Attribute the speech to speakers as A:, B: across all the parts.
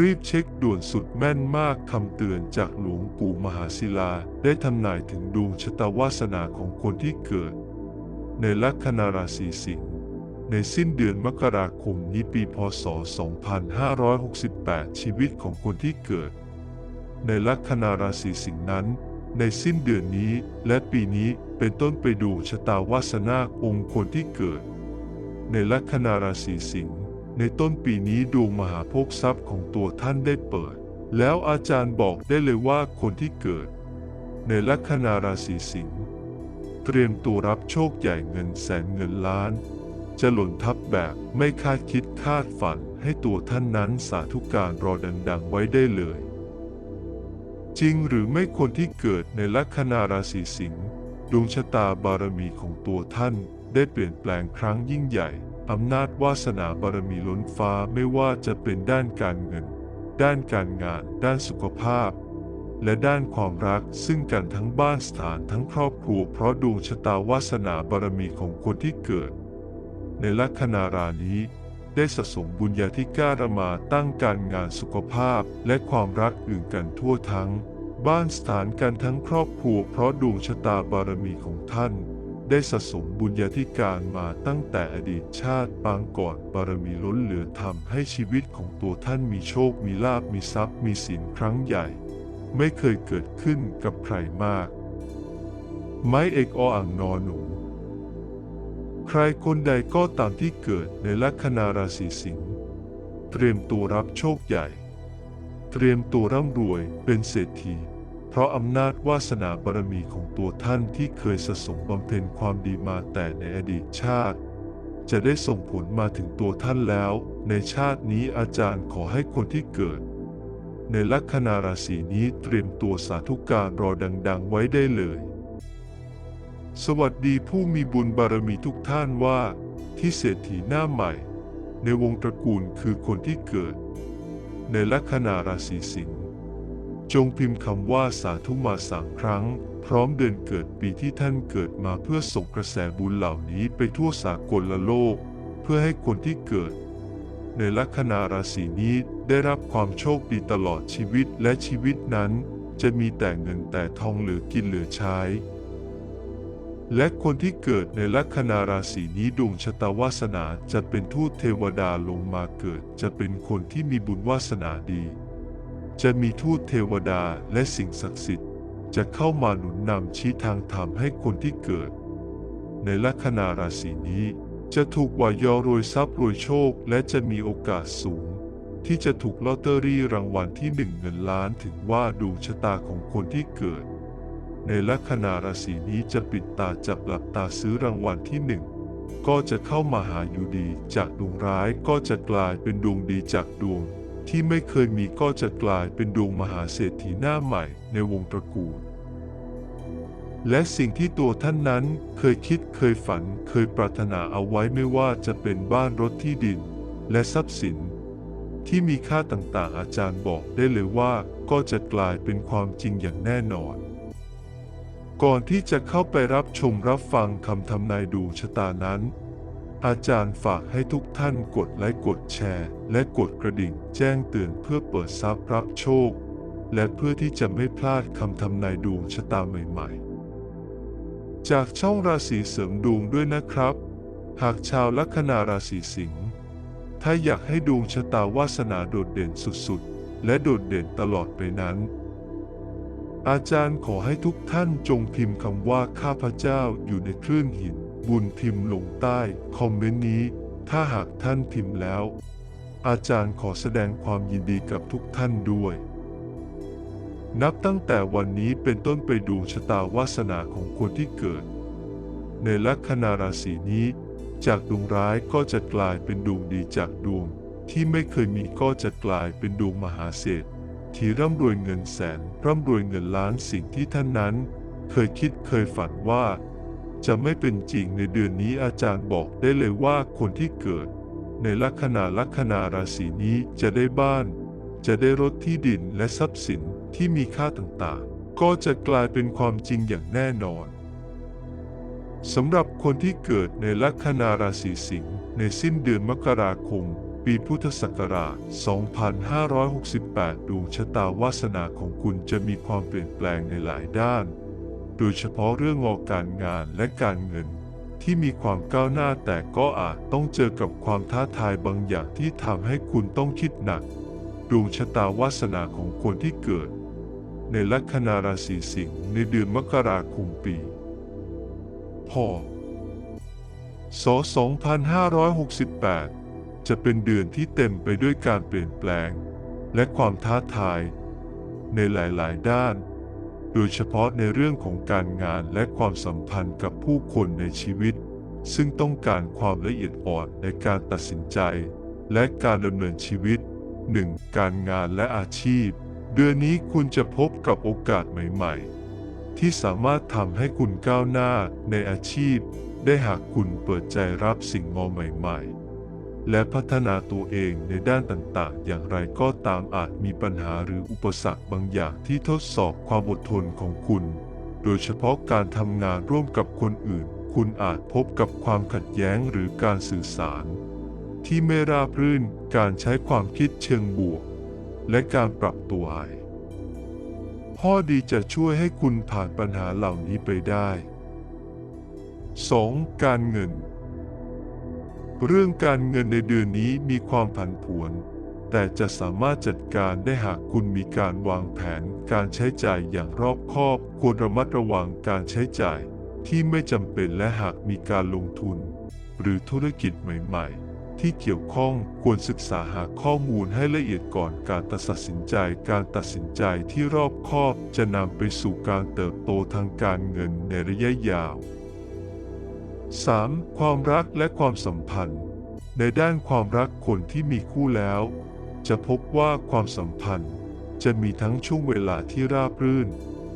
A: รีบเช็คด่วนสุดแม่นมากคำเตือนจากหลวงปู่มหาศิลาได้ทำนายถึงดวงชะตาวาสนาของคนที่เกิด ในลัคนาราศีสิงห์ในสิ้นเดือนมกราคมนี้ปีพศ 2568 ชีวิตของคนที่เกิด ในลัคนาราศีสิงห์นั้น ในสิ้นเดือนนี้และปีนี้เป็นต้นไปดูชะตาวาสนาองค์คนที่เกิด ในลัคนาราศีสิงห์ ในต้นปีนี้ดวงมหาโภคทรัพย์ของตัวท่านได้เปิด แล้วอาจารย์บอกได้เลยว่าคนที่เกิด ในลัคนาราศีสิงห์เตรียมตัวรับโชคใหญ่เงินแสนเงินล้าน จะหล่นทับแบบไม่คาดคิดคาดฝันให้ตัวท่านนั้นสาธุการรอดังๆไว้ได้เลย จริงหรือไม่คนที่เกิดในลัคนาราศีสิงห์ดวงชะตาบารมีของตัวท่านได้เปลี่ยนแปลงครั้งยิ่งใหญ่ อำนาจวาสนาบารมีล้นฟ้าไม่ว่าจะเป็นด้านการเงิน ด้านการงาน ด้านสุขภาพ และด้านความรักซึ่งกันทั้งบ้านสถานทั้งครอบครัวเพราะดวงชะตาวาสนาบารมีของคนที่เกิด ในลัคนารานี้ได้สะสมบุญญาธิการมาตั้งการงานสุขภาพและความรักอื่นกันทั่วทั้ง บ้านสถานกันทั้งครอบครัวเพราะดวงชะตาบารมีของท่าน ได้สะสมบุญญาธิการมาตั้งแต่อดีตชาติปางก่อนบารมีล้นเหลือทำให้ชีวิตของตัวท่านมีโชค มีลาบมีทรัพย์ มีสินครั้งใหญ่ ไม่เคยเกิดขึ้นกับใครมาก ไม้เอกออ่างนอหนูใครคนใดก็ตามที่เกิดในลัคนาราศีสิงห์เตรียมตัวรับโชคใหญ่ เตรียมตัวร่ำรวยเป็นเศรษฐี ราะอำนาจวาสนาบารมีของตัวท่านที่เคยสะสมบำเพ็ญความดีมาแต่ในอดีตชาติ จะได้ส่งผลมาถึงตัวท่านแล้ว ในชาตินี้อาจารย์ขอให้คนที่เกิด ในลัคนาราศีนี้เตรียมตัวสาธุการรอดัง ๆ ไว้ได้เลย สวัสดีผู้มีบุญบารมีทุกท่านว่า ที่เศรษฐีหน้าใหม่ ในวงตระกูลคือคนที่เกิด ในลัคนาราศีสิงห์ จงพิมพ์คำว่าสาธุมาสามครั้ง พร้อมเดือนเกิดปีที่ท่านเกิดมาเพื่อส่งกระแสบุญเหล่านี้ไปทั่วสากลละโลก เพื่อให้คนที่เกิด ในลัคนาราศีนี้ได้รับความโชคดีตลอดชีวิตและชีวิตนั้น จะมีแต่เงินแต่ทองเหลือกินเหลือใช้ และคนที่เกิดในลัคนาราศีนี้ดวงชะตาวาสนาจะเป็นทูตเทวดาลงมาเกิด จะเป็นคนที่มีบุญวาสนาดี จะมีทูตเทวดาและสิ่งศักดิ์สิทธิ์ จะเข้ามาหนุนนำชี้ทางธรรมให้คนที่เกิด ในลัคนาราศีนี้ จะถูกวายอรวยทรัพย์รวยโชค และจะมีโอกาสสูง ที่จะถูกลอตเตอรี่รางวัลที่หนึ่งเงินล้านถึงว่าดวงชะตาของคนที่เกิด ในลัคนาราศีนี้จะปิดตาจับหลับตาซื้อรางวัลที่หนึ่งก็จะเข้ามาหาอยู่ดีจากดวงร้ายก็จะกลายเป็นดวงดีจากดวง ที่ไม่เคยมีก็จะกลายเป็นดวงมหาเศรษฐีหน้าใหม่ในวงตระกูล และสิ่งที่ตัวท่านนั้นเคยคิดเคยฝันเคยปรารถนาเอาไว้ไม่ว่าจะเป็นบ้านรถที่ดิน และทรัพย์สิน ที่มีค่าต่างๆ อาจารย์บอกได้เลยว่าก็จะกลายเป็นความจริงอย่างแน่นอน ก่อนที่จะเข้าไปรับชมรับฟังคำทำนายดวงชะตานั้น อาจารย์ฝากให้ทุกท่านกดไลค์กดแชร์ และกดกระดิ่งแจ้งเตือนเพื่อเปิดทรัพย์รับโชค และเพื่อที่จะไม่พลาดคำทำนายดวงชะตาใหม่ๆ จากช่องราศีเสริมดวงด้วยนะครับ หากชาวลัคนาราศีสิงห์ถ้าอยากให้ดวงชะตาวาสนาโดดเด่นสุดๆ และโดดเด่นตลอดไปนั้น อาจารย์ขอให้ทุกท่านจงพิมพ์คำว่าข้าพเจ้าอยู่ในเครื่องหิน บุญพิมลงใต้คอมเมนต์นี้ ถ้าหากท่านพิมแล้ว อาจารย์ขอแสดงความยินดีกับทุกท่านด้วย นับตั้งแต่วันนี้เป็นต้นไปดวงชะตาวาสนาของคนที่เกิด ในลัคนาราศีนี้ จากดวงร้ายก็จะกลายเป็นดวงดีจากดวงที่ไม่เคยมีก็จะกลายเป็นดวงมหาเศรษฐที่ร่ำรวยเงินแสนร่ำรวยเงินล้านสิ่งที่ท่านนั้น เคยคิดเคยฝันว่า จะไม่เป็นจริงในเดือนนี้อาจารย์บอกได้เลยว่าคนที่เกิด ในลัคนาลัคนาราศีนี้จะได้บ้าน จะได้รถที่ดินและทรัพย์สินที่มีค่าต่างๆ ก็จะกลายเป็นความจริงอย่างแน่นอนสำหรับคนที่เกิดในลัคนาราศีสิงห์ในสิ้นเดือนมกราคม ปีพุทธศักราช 2568 ดวงชะตาวาสนาของคุณจะมีความเปลี่ยนแปลงในหลายด้าน โดยเฉพาะเรื่องงอการงานและการเงิน ที่มีความก้าวหน้าแต่ก็อาจต้องเจอกับความท้าทายบางอย่างที่ทำให้คุณต้องคิดหนัก ดวงชะตาวาสนาของคนที่เกิด ในลัคนาราศีสิงห์ในเดือนมกราคมปี พศ 2568 จะเป็นเดือนที่เต็มไปด้วยการเปลี่ยนแปลง และความท้าทาย ในหลาย ๆ ด้าน โดยเฉพาะในเรื่องของการงานและความสัมพันธ์กับผู้คนในชีวิต ซึ่งต้องการความละเอียดอ่อนในการตัดสินใจ และการดำเนินชีวิต 1. การงานและอาชีพ เดือนนี้คุณจะพบกับโอกาสใหม่ ๆ ที่สามารถทำให้คุณก้าวหน้าในอาชีพ ได้หากคุณเปิดใจรับสิ่งมองใหม่ ๆ และพัฒนาตัวเองในด้านต่างๆ อย่างไรก็ตามอาจมีปัญหาหรืออุปสรรคบางอย่างที่ทดสอบความอดทนของคุณ โดยเฉพาะการทำงานร่วมกับคนอื่น คุณอาจพบกับความขัดแย้งหรือการสื่อสาร ที่ไม่ราบรื่น การใช้ความคิดเชิงบวก และการปรับตัวให้ข้อดีจะช่วยให้คุณผ่านปัญหาเหล่านี้ไปได้ 2. การเงิน เรื่องการเงินในเดือนนี้มีความผันผวน แต่จะสามารถจัดการได้หากคุณมีการวางแผนการใช้จ่ายอย่างรอบคอบ ควรระมัดระวังการใช้จ่ายที่ไม่จำเป็นและหากมีการลงทุน หรือธุรกิจใหม่ๆ ที่เกี่ยวข้องควรศึกษาหาข้อมูลให้ละเอียดก่อนการตัดสินใจ การตัดสินใจที่รอบคอบจะนำไปสู่การเติบโตทางการเงินในระยะยาว 3. ความรักและความสัมพันธ์ ในด้านความรักคนที่มีคู่แล้ว จะพบว่าความสัมพันธ์ จะมีทั้งช่วงเวลาที่ราบรื่น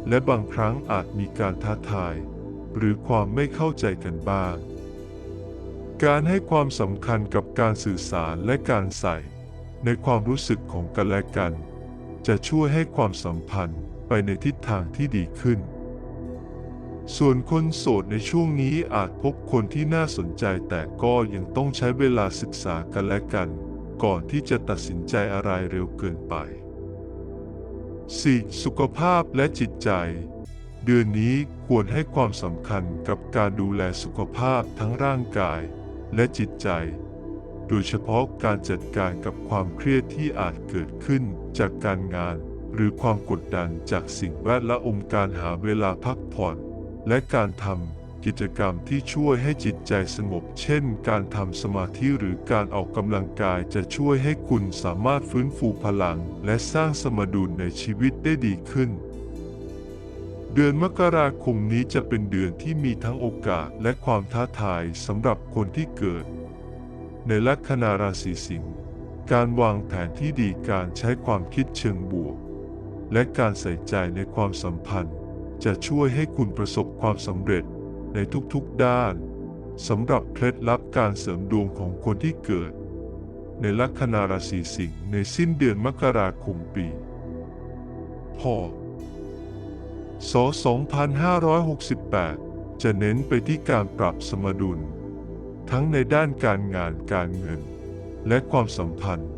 A: และบางครั้งอาจมีการท้าทาย หรือความไม่เข้าใจกันบ้าง การให้ความสำคัญกับการสื่อสารและการใส่ ในความรู้สึกของกันและกัน จะช่วยให้ความสัมพันธ์ไปในทิศทางที่ดีขึ้น ส่วนคนโสดในช่วงนี้อาจพบคนที่น่าสนใจแต่ก็ยังต้องใช้เวลาศึกษากันและกัน ก่อนที่จะตัดสินใจอะไรเร็วเกินไป 4. สุขภาพและจิตใจ เดือนนี้ควรให้ความสำคัญกับการดูแลสุขภาพทั้งร่างกายและจิตใจ โดยเฉพาะการจัดการกับความเครียดที่อาจเกิดขึ้นจากการงาน หรือความกดดันจากสิ่งแวดล้อมการหาเวลาพักผ่อน และการทำกิจกรรมที่ช่วยให้จิตใจสงบ เช่น การทำสมาธิหรือการออกกำลังกายจะช่วยให้คุณสามารถฟื้นฟูพลัง และสร้างสมดุลในชีวิตได้ดีขึ้น เดือนมกราคมนี้จะเป็นเดือนที่มีทั้งโอกาสและความท้าทายสำหรับคนที่เกิด ในลัคนาราศีสิงห์การวางแผนที่ดีการใช้ความคิดเชิงบวก และการใส่ใจในความสัมพันธ์ จะช่วยให้คุณประสบความสำเร็จในทุกๆด้านสำหรับเคล็ดลับการเสริมดวงของคนที่เกิด ในลัคนาราศีสิงห์ในสิ้นเดือนมกราคมปี พศ 2568 จะเน้นไปที่การปรับสมดุล ทั้งในด้านการงานการเงิน และความสัมพันธ์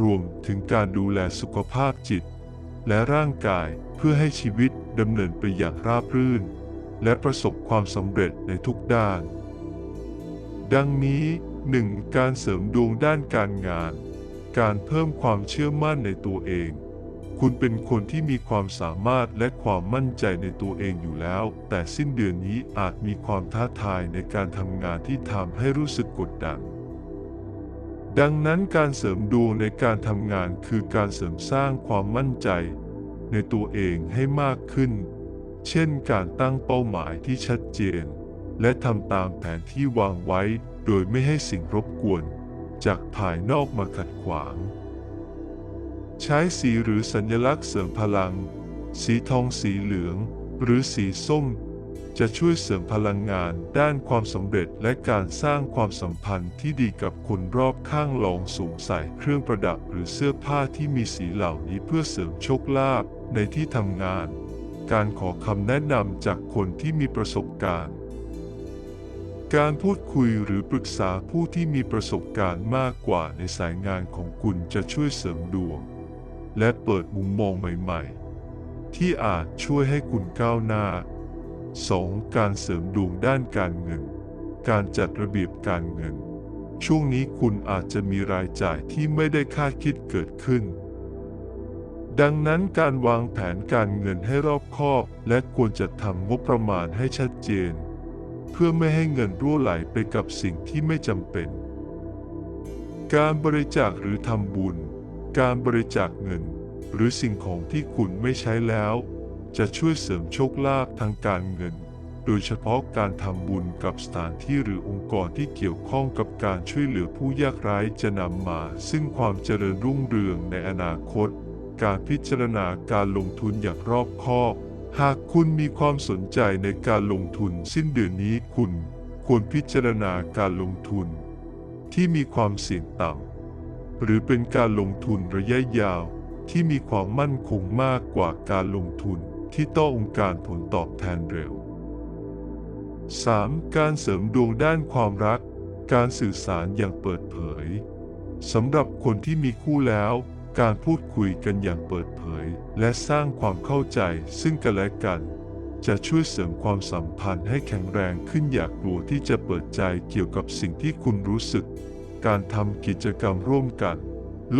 A: รวมถึงการดูแลสุขภาพจิต และร่างกายเพื่อให้ชีวิต ดำเนินไปอย่างราบรื่น และประสบความสำเร็จในทุกด้าน ดังนี้ 1. การเสริมดวงด้านการงาน การเพิ่มความเชื่อมั่นในตัวเอง คุณเป็นคนที่มีความสามารถและความมั่นใจในตัวเองอยู่แล้ว แต่สิ้นเดือนนี้อาจมีความท้าทายในการทำงานที่ทำให้รู้สึกกดดันดังนั้นการเสริมดวงในการทำงานคือการเสริมสร้างความมั่นใจ ในตัวเองให้มากขึ้น เช่นการตั้งเป้าหมายที่ชัดเจน และทำตามแผนที่วางไว้ โดยไม่ให้สิ่งรบกวน จากภายนอกมาขัดขวาง ใช้สีหรือสัญลักษณ์เสริมพลัง สีทองสีเหลือง หรือสีส้ม จะช่วยเสริมพลังงานด้านความสำเร็จและการสร้างความสัมพันธ์ที่ดีกับคนรอบข้างลองสวมใส่เครื่องประดับหรือเสื้อผ้าที่มีสีเหล่านี้เพื่อเสริมโชคลาภในที่ทำงาน การขอคำแนะนำจากคนที่มีประสบการณ์ การพูดคุยหรือปรึกษาผู้ที่มีประสบการณ์มากกว่าในสายงานของคุณจะช่วยเสริมดวง และเปิดมุมมองใหม่ ๆ ที่อาจช่วยให้คุณก้าวหน้า 2. การเสริมดวงด้านการเงิน การจัดระเบียบการเงิน ช่วงนี้คุณอาจจะมีรายจ่ายที่ไม่ได้คาดคิดเกิดขึ้น ดังนั้นการวางแผนการเงินให้รอบคอบ และควรจะทำงบประมาณให้ชัดเจน เพื่อไม่ให้เงินรั่วไหลไปกับสิ่งที่ไม่จำเป็น การบริจาคหรือทำบุญ การบริจาคเงิน หรือสิ่งของที่คุณไม่ใช้แล้ว จะช่วยเสริมโชคลาภทางการเงิน โดยเฉพาะการทำบุญกับสถานที่หรือองค์กรที่เกี่ยวข้องกับการช่วยเหลือผู้ยากไร้จะนำมา ซึ่งความเจริญรุ่งเรืองในอนาคต การพิจารณาการลงทุนอย่างรอบคอบ หากคุณมีความสนใจในการลงทุนสิ้นเดือนนี้คุณควรพิจารณาการลงทุน ที่มีความเสี่ยงต่ำหรือเป็นการลงทุนระยะยาวที่มีความมั่นคงมากกว่าการลงทุน ที่ต้องการผลตอบแทนเร็ว 3. การเสริมดวงด้านความรัก การสื่อสารอย่างเปิดเผยสำหรับคนที่มีคู่แล้ว การพูดคุยกันอย่างเปิดเผย และสร้างความเข้าใจซึ่งกันและกัน จะช่วยเสริมความสัมพันธ์ให้แข็งแรงขึ้นอยากกลัวที่จะเปิดใจเกี่ยวกับสิ่งที่คุณรู้สึก การทำกิจกรรมร่วมกัน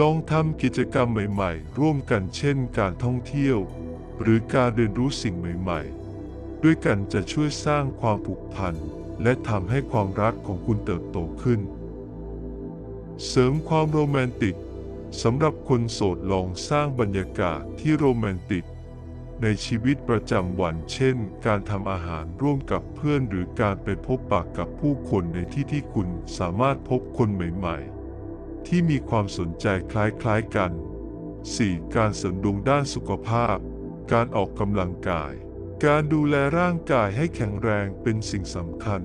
A: ลองทำกิจกรรมใหม่ ๆ ร่วมกันเช่น การท่องเที่ยว หรือการเรียนรู้สิ่งใหม่ๆ ด้วยกันจะช่วยสร้างความผูกพัน และทำให้ความรักของคุณเติบโตขึ้น เสริมความโรแมนติกสำหรับคนโสดลองสร้างบรรยากาศที่โรแมนติก ในชีวิตประจำวันเช่น การทำอาหารร่วมกับเพื่อนหรือการไปพบปะกับผู้คนในที่ที่คุณสามารถพบคนใหม่ๆ ที่มีความสนใจคล้ายๆกัน 4. การเสริมดวงด้านสุขภาพ การออกกำลังกาย การดูแลร่างกายให้แข็งแรงเป็นสิ่งสำคัญ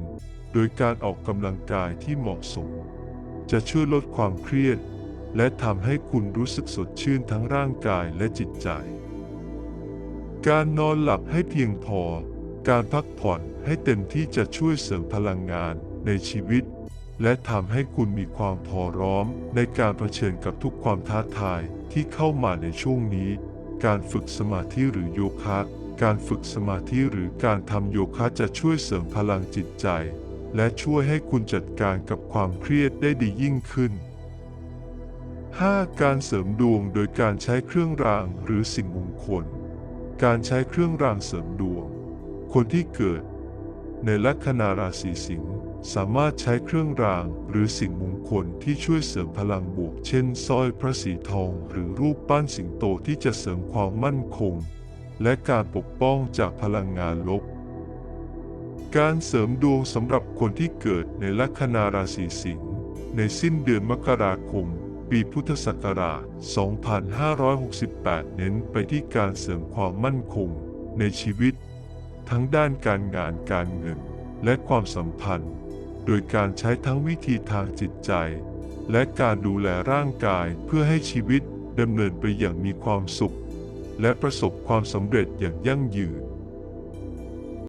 A: โดยการออกกำลังกายที่เหมาะสม จะช่วยลดความเครียด และทำให้คุณรู้สึกสดชื่นทั้งร่างกายและจิตใจ การนอนหลับให้เพียงพอ การพักผ่อนให้เต็มที่จะช่วยเสริมพลังงานในชีวิต และทำให้คุณมีความพอร้อมในการเผชิญกับทุกความท้าทายที่เข้ามาในช่วงนี้ การฝึกสมาธิหรือโยคะ การฝึกสมาธิหรือการทำโยคะจะช่วยเสริมพลังจิตใจ และช่วยให้คุณจัดการกับความเครียดได้ดียิ่งขึ้น 5. การเสริมดวงโดยการใช้เครื่องรางหรือสิ่งมงคล การใช้เครื่องรางเสริมดวง คนที่เกิด ในลัคนาราศีสิงห์ สามารถใช้เครื่องรางหรือสิ่งมงคลที่ช่วยเสริมพลังบวก เช่นสร้อยพระสีทองหรือรูปปั้นสิงโตที่จะเสริมความมั่นคง และการปกป้องจากพลังงานลบ การเสริมดวงสำหรับคนที่เกิดในลัคนาราศีสิงห์ในสิ้นเดือนมกราคม ปีพุทธศักราช 2568 เน้นไปที่การเสริมความมั่นคงในชีวิต ทั้งด้านการงานการเงิน และความสัมพันธ์ โดยการใช้ทั้งวิธีทางจิตใจ และการดูแลร่างกายเพื่อให้ชีวิตดำเนินไปอย่างมีความสุข และประสบความสำเร็จอย่างยั่งยืน